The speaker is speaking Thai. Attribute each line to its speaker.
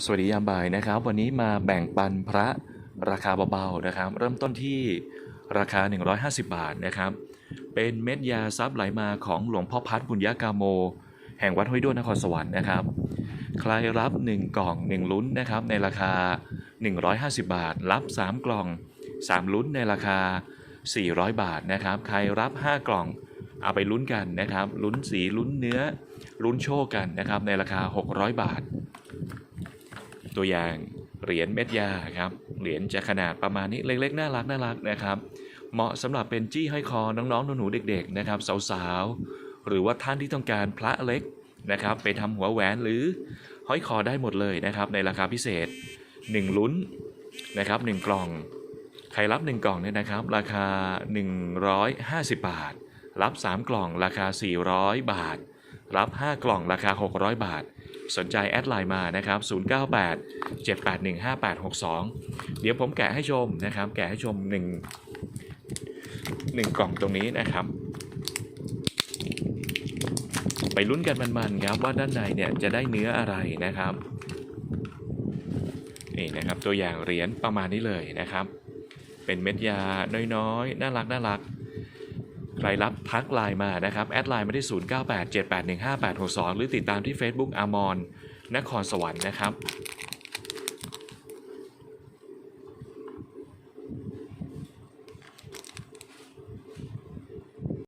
Speaker 1: สวัสดียามบ่ายนะครับ วันนี้มาแบ่งปันพระราคาเบาๆนะครับ เริ่มต้นที่ราคา 150 บาทนะครับ เป็นเม็ดยาซับไหลมาของหลวงพ่อพัดบุญญากาโม แห่งวัดห้วยด้วนนครสวรรค์นะครับ ใครรับ 1 กล่อง 1 ลุ้นนะครับ ในราคา 150 บาท รับ 3 กล่อง 3 ลุ้นในราคา 400 บาทนะครับ ใครรับ 5 กล่องเอาไปลุ้นกันนะครับ ลุ้นสีลุ้นเนื้อ ลุ้นโชคกันนะครับในราคา 600 บาท ตัวอย่างเหรียญเม็ดยาครับเหรียญจะขนาดประมาณนี้เล็กๆน่ารักน่ารักนะครับ เหมาะสำหรับเป็นจี้ห้อยคอน้องๆหนูๆเด็ก ๆ นะครับ สาวๆ หรือว่าท่านที่ต้องการพระเล็กนะครับ ไปทำหัวแหวนหรือห้อยคอได้หมดเลยนะครับ ในราคาพิเศษ 1 ลุ้นนะครับ 1 กล่องใครรับ 1 กล่องเนี่ยนะครับ ราคา 150 บาท รับ 3 กล่องราคา 400 บาท รับ 5 กล่องราคา 600 บาท สนใจแอดไลน์มานะครับ 098 781 5862 เดี๋ยวผมแกะให้ชมนะครับ แกะให้ชม 1 1 กล่องตรงนี้นะครับ ไปลุ้นกันมันๆครับว่าด้านในเนี่ยจะได้เนื้ออะไรนะครับนี่นะครับตัวอย่างเหรียญประมาณนี้เลยนะครับ เป็นเม็ดยาน้อยๆ น่ารักน่ารัก ใครรับทักไลน์มานะครับ แอดไลน์มาที่ 0987815862 หรือติดตามที่ Facebook อมรนครสวรรค์นะครับ